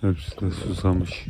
Hepsi de susamış.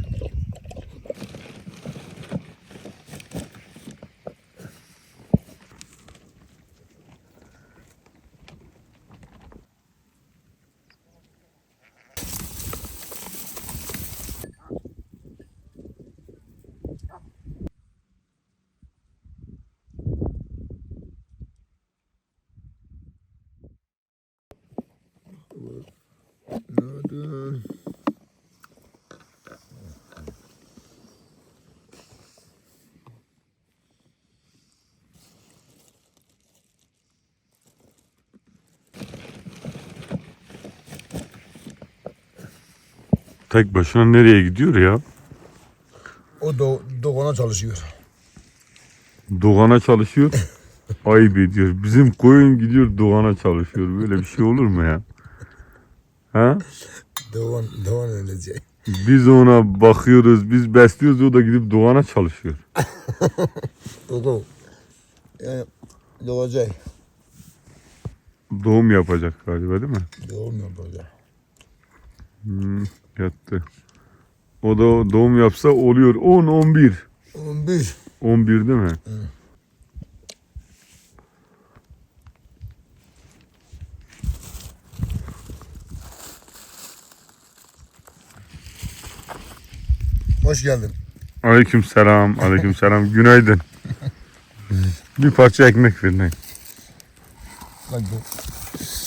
Tek başına nereye gidiyor ya? O do doğana çalışıyor. Doğan'a çalışıyor. Ayıp ediyor. Bizim koyun gidiyor Doğan'a çalışıyor. Böyle bir şey olur mu ya? Ha? Doğan, doğan ölecek. Biz ona bakıyoruz, biz besliyoruz, o da gidip Doğan'a çalışıyor. O da yani doğacak. Doğum yapacak galiba değil mi? Doğum yapacak. Hmm, yattı. O da doğum yapsa oluyor 10, 11. 11. 11 değil mi? Hoş geldin. Aleyküm selam, aleyküm selam. Günaydın. Bir parça ekmek verin.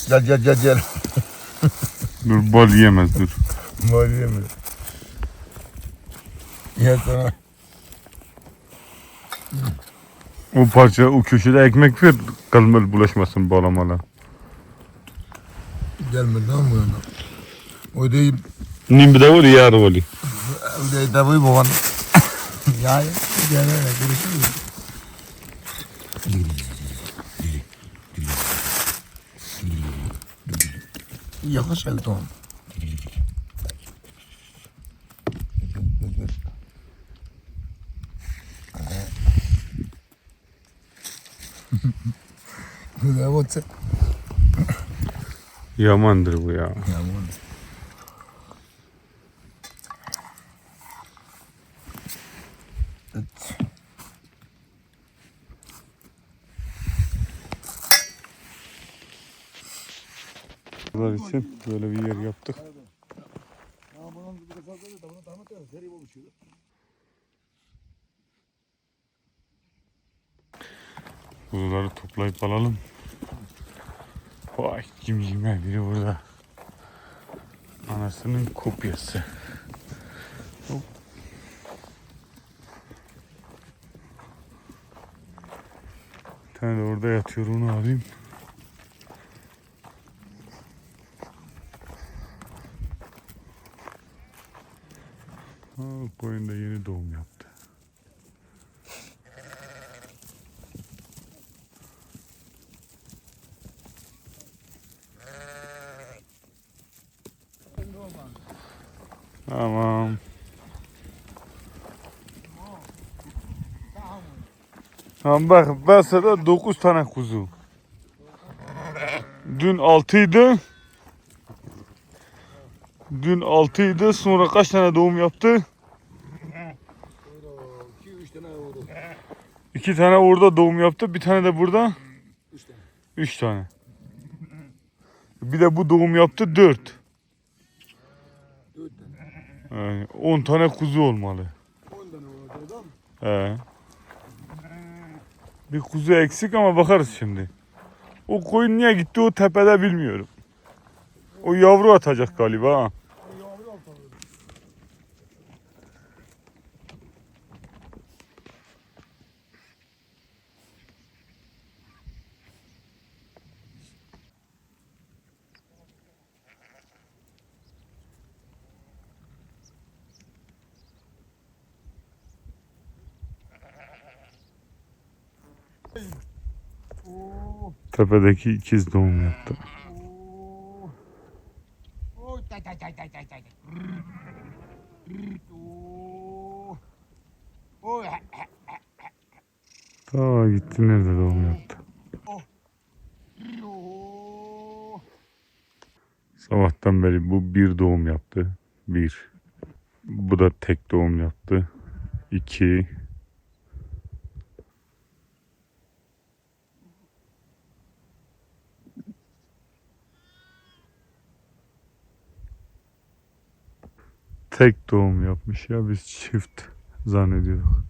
Gel gel gel gel. Dur bal yiyemez dur. Maliye mi? Ya sana. O parça o köşede ekmek ver. Kalmalı bulaşmasın bağlamala. Gelme lan bu yana. O değil. Nim de var yar vali. O değil de bu baban. Ya gel hele görüşürüz. Yavaş el tamam. Ne yaptı? Yamandır bu ya. Ya bu. Bunlar için böyle bir yer yaptık. Toplayıp alalım. Vay cimcime biri burada. Anasının kopyası. Bir tane de orada yatıyor onu alayım. Ha, koyun da yeni doğum yaptı. Tamam. Tamam bak mesela 9 tane kuzu. Dün 6 idi. Dün 6 idi. Sonra kaç tane doğum yaptı? 2-3 tane orada doğum yaptı. Bir tane de burada. Üç tane. Üç tane. Bir de bu doğum yaptı. Dört. 4 tane. Yani tane kuzu olmalı. 10 tane oldu adam. He. Bir kuzu eksik ama bakarız şimdi. O koyun niye gitti o tepede bilmiyorum. O yavru atacak galiba ha. Tepedeki ikiz doğum yaptı. Aa gitti nerede doğum yaptı. Sabahtan beri bu bir doğum yaptı. Bir. Bu da tek doğum yaptı. İki. Tek doğum yapmış ya biz çift zannediyorduk.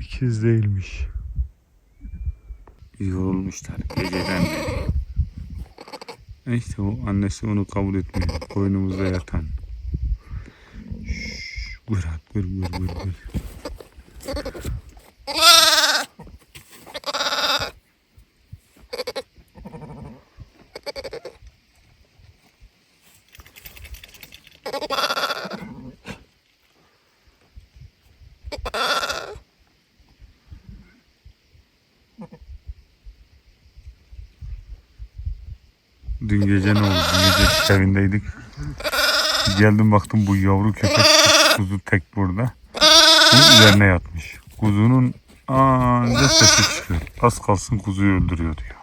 İkiz değilmiş. Yorulmuşlar geceden beri. İşte o annesi onu kabul etmiyor. Koynumuzda yatan. Şşş, Gır at, gır gır gır gır. Dün gece ne oldu? Dün gece evindeydik. Geldim baktım bu yavru köpek kuzu tek burada. Bunun üzerine yatmış. Kuzunun anca sesi çıkıyor. Az kalsın kuzuyu öldürüyordu ya.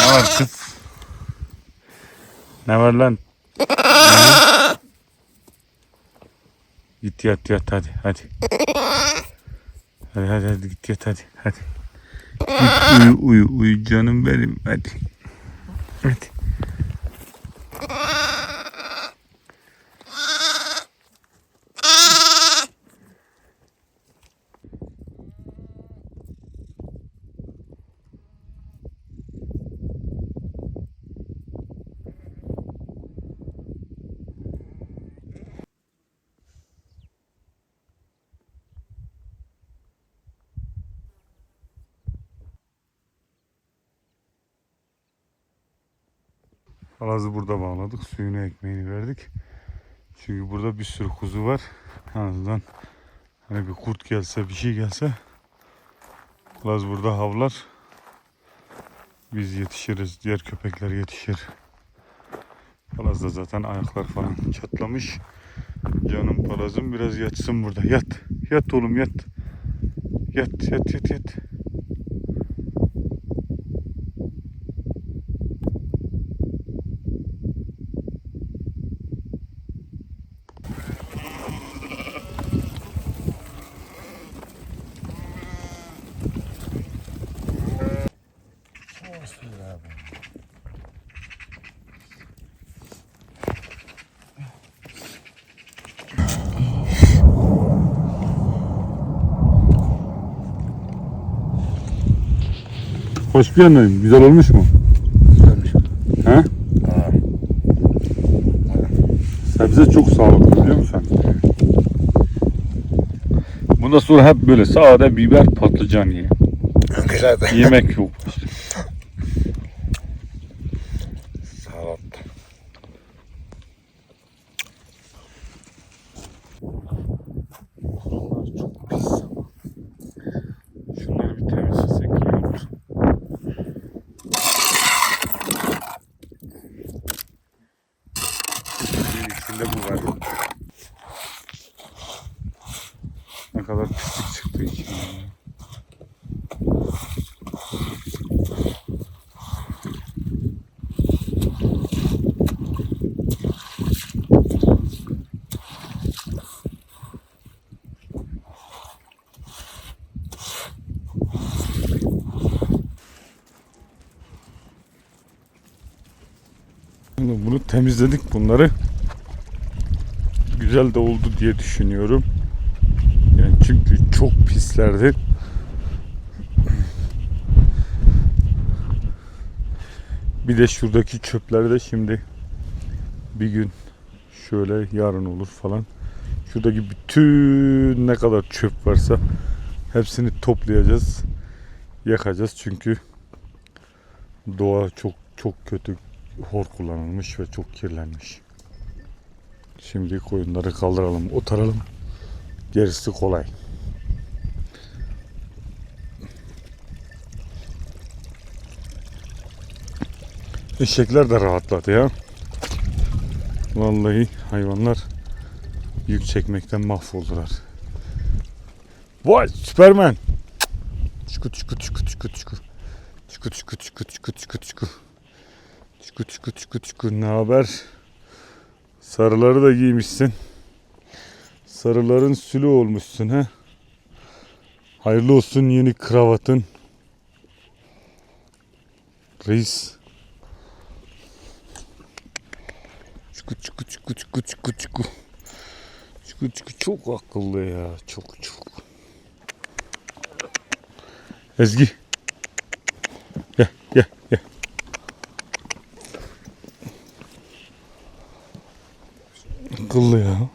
Ne var kız? Ne var lan? Ne? Git yat yat hadi hadi. Hadi hadi hadi git yat hadi hadi. Git uyu uyu uyu canım benim hadi. Hadi. Palazı burada bağladık. Suyunu ekmeğini verdik. Çünkü burada bir sürü kuzu var. En azından hani bir kurt gelse bir şey gelse Palaz burada havlar. Biz yetişiriz. Diğer köpekler yetişir. Palaz da zaten ayaklar falan çatlamış. Canım palazım biraz yatsın burada. Yat. Yat oğlum yat. Yat yat yat yat. Hoş bir yanayım. Güzel olmuş mu? He? Sebze çok sağlıklı biliyor musun? Bundan sonra hep böyle sade biber patlıcan ye. Yemek yok. Salat. Buralar çok pis. Şunları bir temizlesek iyi olur. Şeyin içinde bu var. Ne kadar pislik çıktı içinden. ya. Bunu bunu temizledik bunları. Güzel de oldu diye düşünüyorum. Yani çünkü çok pislerdi. Bir de şuradaki çöpleri de şimdi bir gün şöyle yarın olur falan. Şuradaki bütün ne kadar çöp varsa hepsini toplayacağız. Yakacağız çünkü doğa çok çok kötü hor kullanılmış ve çok kirlenmiş. Şimdi koyunları kaldıralım, otaralım. Gerisi kolay. Eşekler de rahatladı ya. Vallahi hayvanlar Yük çekmekten mahvoldular. Vay Süpermen. Çuku çuku çuku çuku çuku. Çuku çuku çuku çuku çuku çuku. Çuku çuku çuku çuku. Ne haber? Sarıları da giymişsin. Sarıların sülü olmuşsun ha. Hayırlı olsun yeni kravatın. Reis. Çuku çuku çuku çuku çuku çuku. Çuku çuku çok akıllı ya. Çok çok. Ezgi. Gel. Akıllı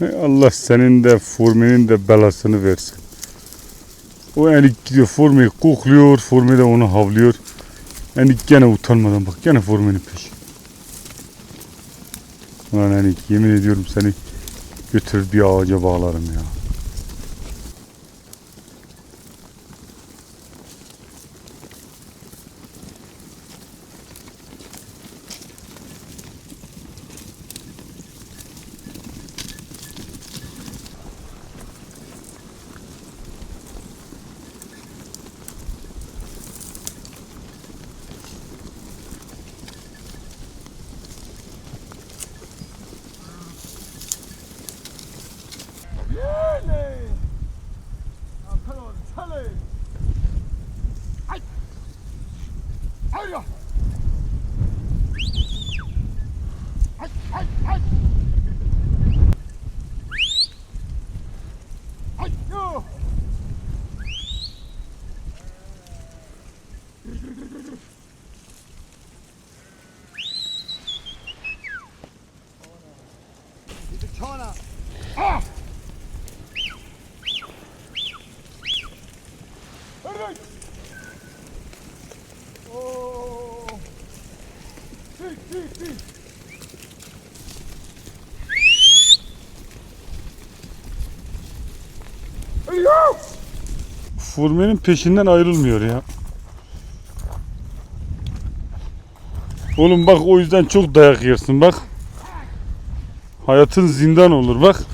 Allah senin de Furmi'nin de belasını versin. O Enik gidiyor Furmi'yi kokluyor, Furmi de onu havlıyor. Enik gene utanmadan bak gene Furmi'nin peşi. Lan Enik yemin ediyorum seni götür bir ağaca bağlarım ya. Furmi'nin peşinden ayrılmıyor ya. Oğlum bak o yüzden çok dayak yersin bak. Hayatın zindan olur bak.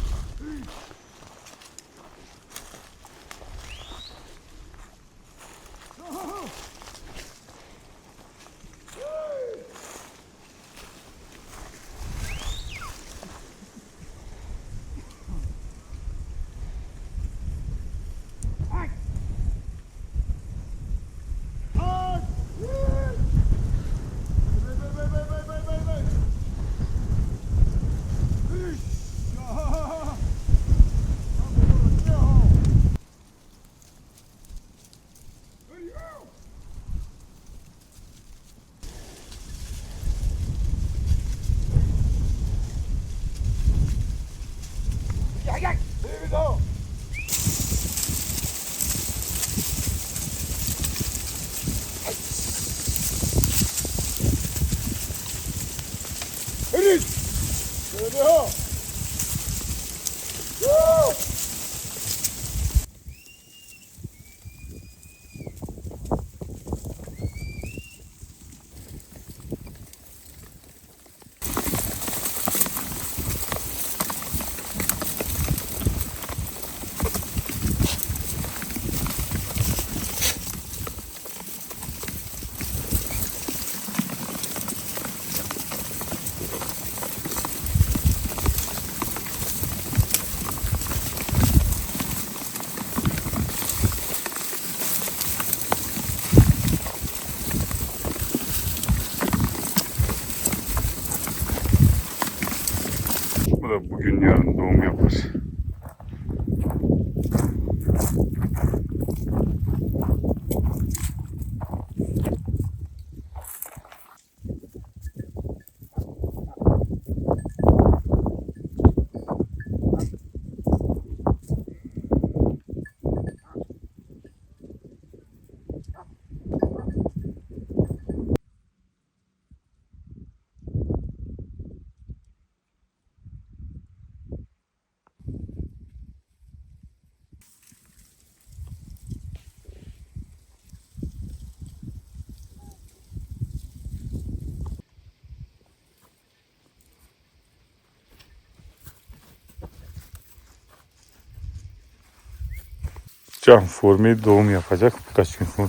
Can Forme doğum yapacak birkaç gün sonra.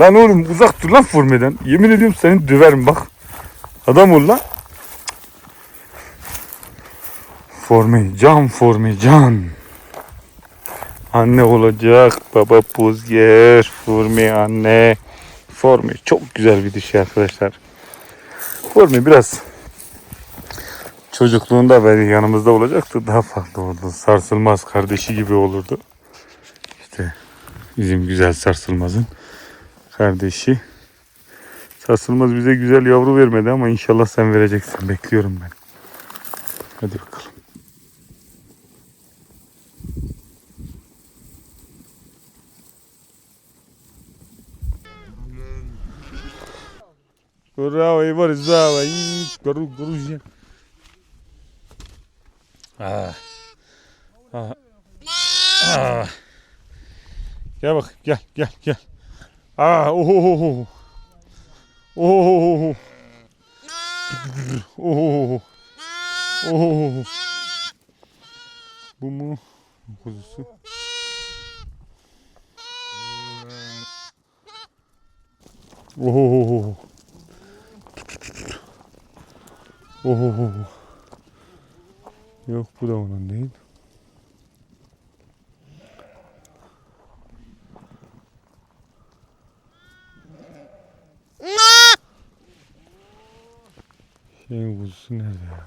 Lan oğlum uzak dur lan Forme'den. Yemin ediyorum seni döverim bak. Adam ol lan. Forme, can Forme, can. Anne olacak, baba buz yer, Forme anne. Forme çok güzel bir dişi arkadaşlar. Forme biraz çocukluğunda beri yanımızda olacaktı daha farklı oldu. Sarsılmaz kardeşi gibi olurdu. Bizim güzel sarsılmazın kardeşi. Sarsılmaz bize güzel yavru vermedi ama inşallah sen vereceksin. Bekliyorum ben. Hadi bakalım. Bravo, Ivar, bravo. Guru, guru, Ah. Ah. Ah. Gel bak gel gel gel. Aa oho oho. Oho. Oho. Oho. Bu mu kuzusu? Oho. Oho. Yok bu da onun değil. Şeyin kuzusu nerede ya?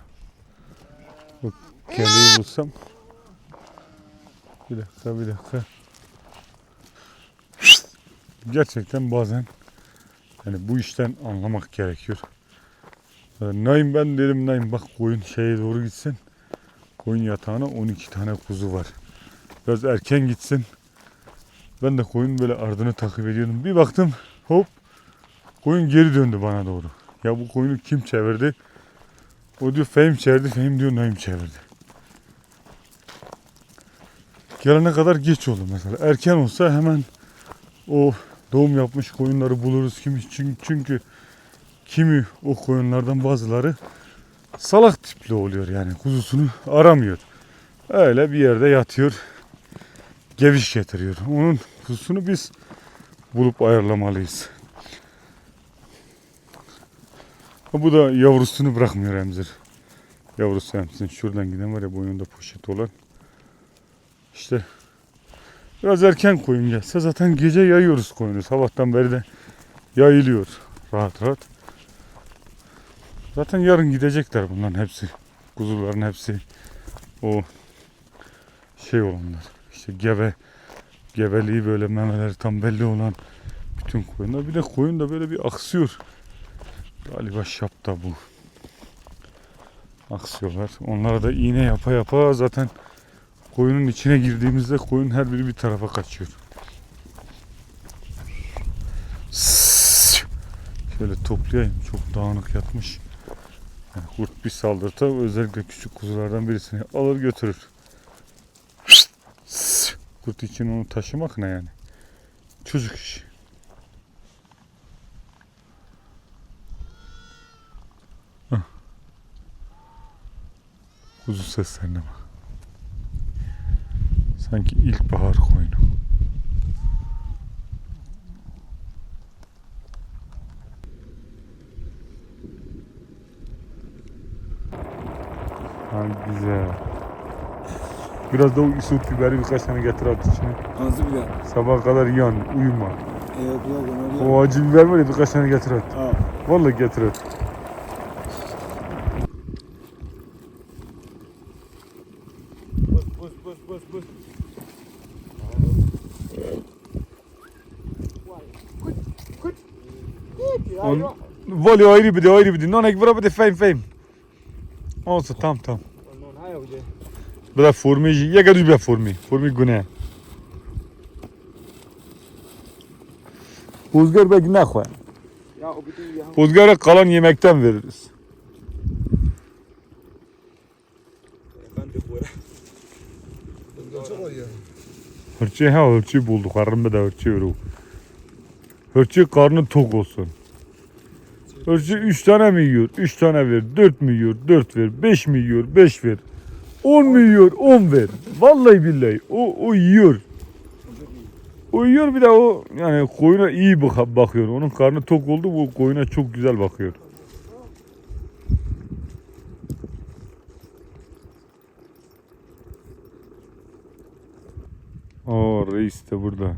Bak keleği bulsam. Bir dakika bir dakika. Gerçekten bazen yani bu işten anlamak gerekiyor. Ee, Naim ben dedim Naim bak koyun şeye doğru gitsin. Koyun yatağına 12 tane kuzu var. Biraz erken gitsin. Ben de koyun böyle ardını takip ediyordum. Bir baktım hop koyun geri döndü bana doğru. Ya bu koyunu kim çevirdi? O diyor Fehim çevirdi. Fehim diyor Naim çevirdi. Gelene kadar geç oldu mesela. Erken olsa hemen o doğum yapmış koyunları buluruz. Kimi, çünkü, çünkü kimi o koyunlardan bazıları salak tipli oluyor yani kuzusunu aramıyor. Öyle bir yerde yatıyor. Geviş getiriyor. Onun kuzusunu biz bulup ayarlamalıyız. Ha, Bu da yavrusunu bırakmıyor emzir. Yavrusu emsin. Şuradan giden var ya boynunda poşet olan. İşte biraz erken koyun gelse zaten gece yayıyoruz koyunu. Sabahtan beri de yayılıyor rahat rahat. Zaten yarın gidecekler bunların hepsi. Kuzuların hepsi. O şey olanlar. İşte gebe gebeliği böyle memeleri tam belli olan bütün koyunlar. Bir de koyun da böyle bir aksıyor. Galiba şapta bu. Aksıyorlar. Onlara da iğne yapa yapa zaten koyunun içine girdiğimizde koyun her biri bir tarafa kaçıyor. Şöyle toplayayım. Çok dağınık yatmış. Yani kurt bir saldırta özellikle küçük kuzulardan birisini alır götürür. Kurt için onu taşımak ne yani? Çocuk işi. Kuzu seslerine bak. Sanki ilkbahar koyunu. Ha güzel. Biraz da o isot biberi birkaç tane getir at içine. Nasıl biber? Sabaha kadar yan, uyuma. Evet yok onu O acı biber var ya birkaç tane getir at. Ha. Vallahi getir at. On... Vali ayrı bir de ayrı bir de. Nonek bura bir de fame fame. Olsun tam tam. Non. Bra formi, ya gadu bra formi. Formi güne. Uzgar bek ne koy. Ja, op het ja. Uzgar'a kalan yemekten veririz. Hırçı ha hırçı bulduk. Harımda da hırçı yoru. Hırçı karnı tok olsun. Hırçı 3 tane mi yiyor? 3 tane ver. 4 mü yiyor? 4 ver. 5 mi yiyor? 5 ver. 10 mu yiyor? 10 ver. Vallahi billahi. O, o yiyor. O yiyor bir de o yani koyuna iyi bak bakıyor. Onun karnı tok oldu bu koyuna çok güzel bakıyor. Oo reis de burada.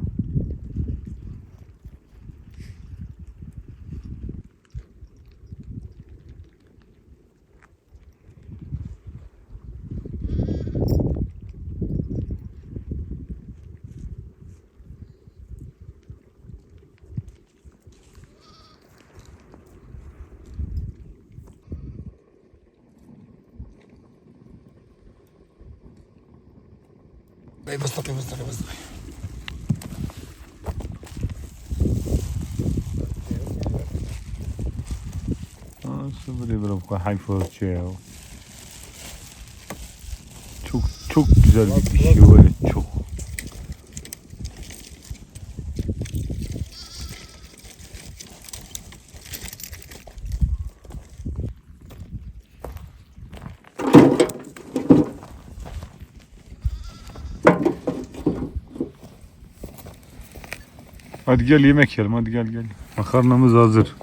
Ej, wystawię, wystawię, wystawię. Aa, şu böyle böyle bu ölçüyor ya. Çok çok güzel bir dişi böyle çok. Hadi gel yemek yiyelim hadi gel gel. Makarnamız hazır.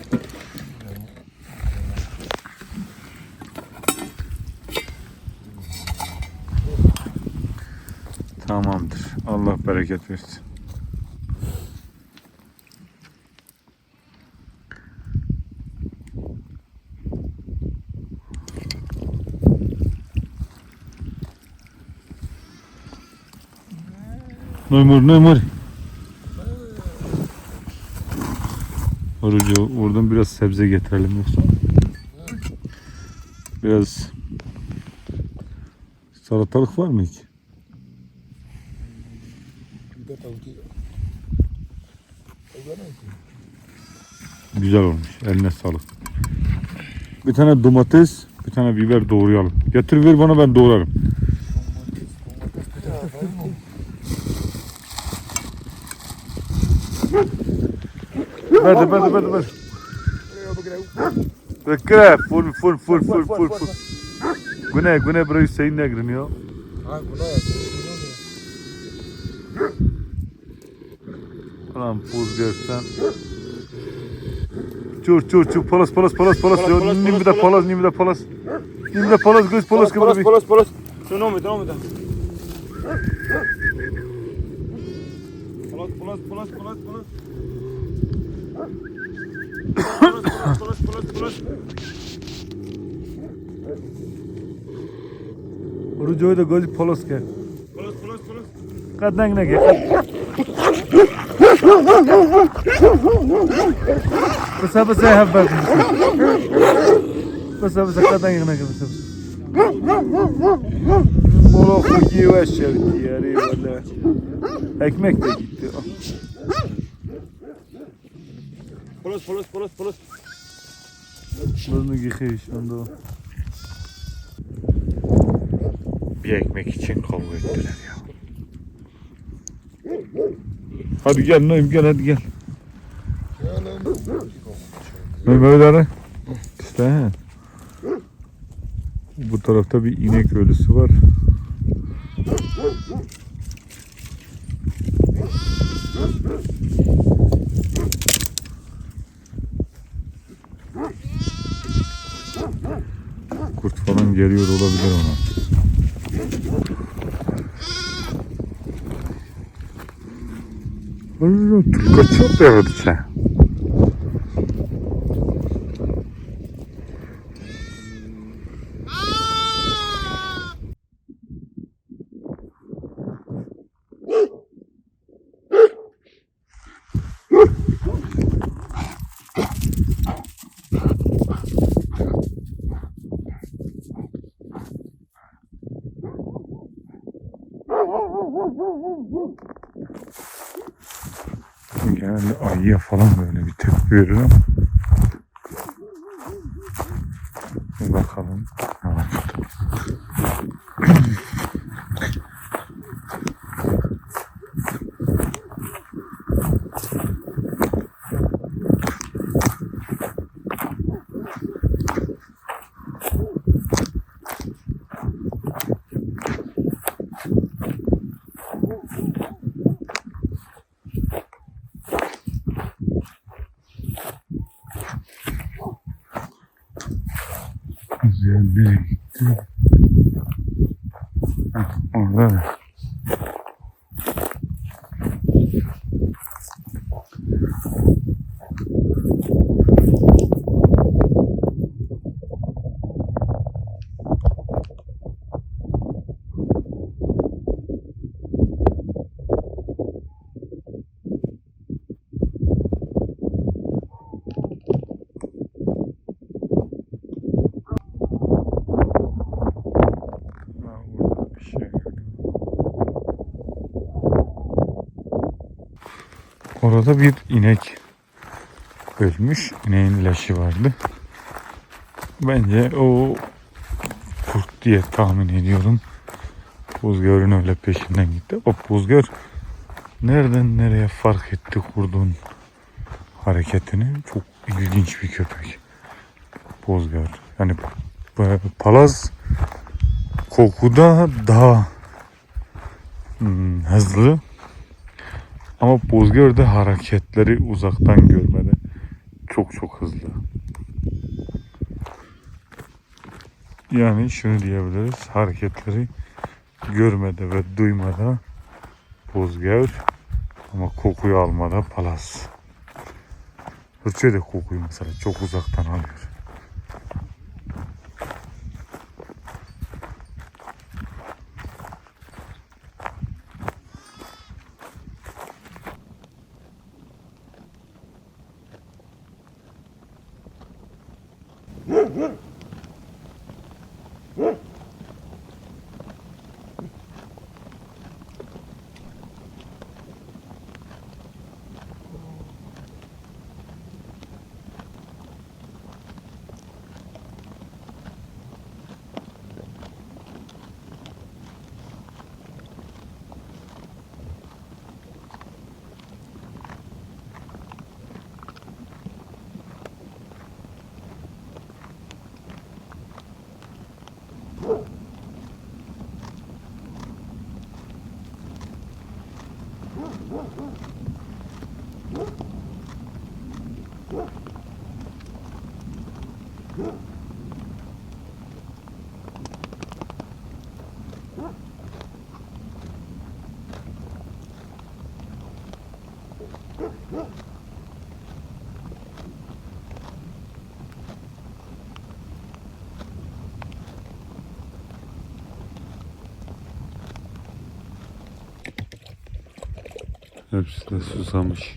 Tamamdır. Allah bereket versin. Memur, memur. Orucu, oradan biraz sebze getirelim yoksa. Biraz salatalık var mı hiç? Bir de tavuk yiyor. Güzel olmuş. Eline sağlık. Bir tane domates, bir tane biber doğrayalım. Getir ver bana ben doğrarım. Ver de ver de ver de ver. Bekle. Full full full full full full. Güne güne burayı Hüseyin ne giriniyor? Ha, buna ya. Ulan buz görsem. Çur çur çur palas palas palas palas. Palas, palas, Nimbi de palas, palas nimbi de palas. Nimbi de palas göz palas gibi. polos, polos. Su nome, tu nome. Polos, polos, polos, polos, polos. Polos, polos, polos, polos. Rujoy da göz palas ke. Polos, polos, polos. Kadang ne ke? Basa haber. Basa basa kadang ne ke basa basa. Mola kuki ve şevti yari valla. Ekmek de gitti. Polos, polos, polos, polos. Bunu yıkıyor şu anda o. Bir ekmek için kavga ettiler ya. Hadi gel Naim gel hadi gel. Mehmet Ali. İşte he. Bu tarafta bir inek ölüsü var. Kurt falan geliyor olabilir ona. Кочу, 了，这钱 böyle bir tepki veriyor. Bir bakalım. Evet. Güzel nereye gitti? Heh, Orada bir inek ölmüş. İneğin leşi vardı. Bence o kurt diye tahmin ediyorum. Buzgör'ün öyle peşinden gitti. O Buzgör nereden nereye fark etti kurdun hareketini. Çok ilginç bir köpek. Buzgör. Yani palaz kokuda daha hmm, hızlı ama Bozgör'de hareketleri uzaktan görmede çok çok hızlı. Yani şunu diyebiliriz hareketleri görmede ve duymada Bozgör ama kokuyu almada Palas. Hırçı da kokuyu mesela çok uzaktan alıyor. Hepsi de susamış.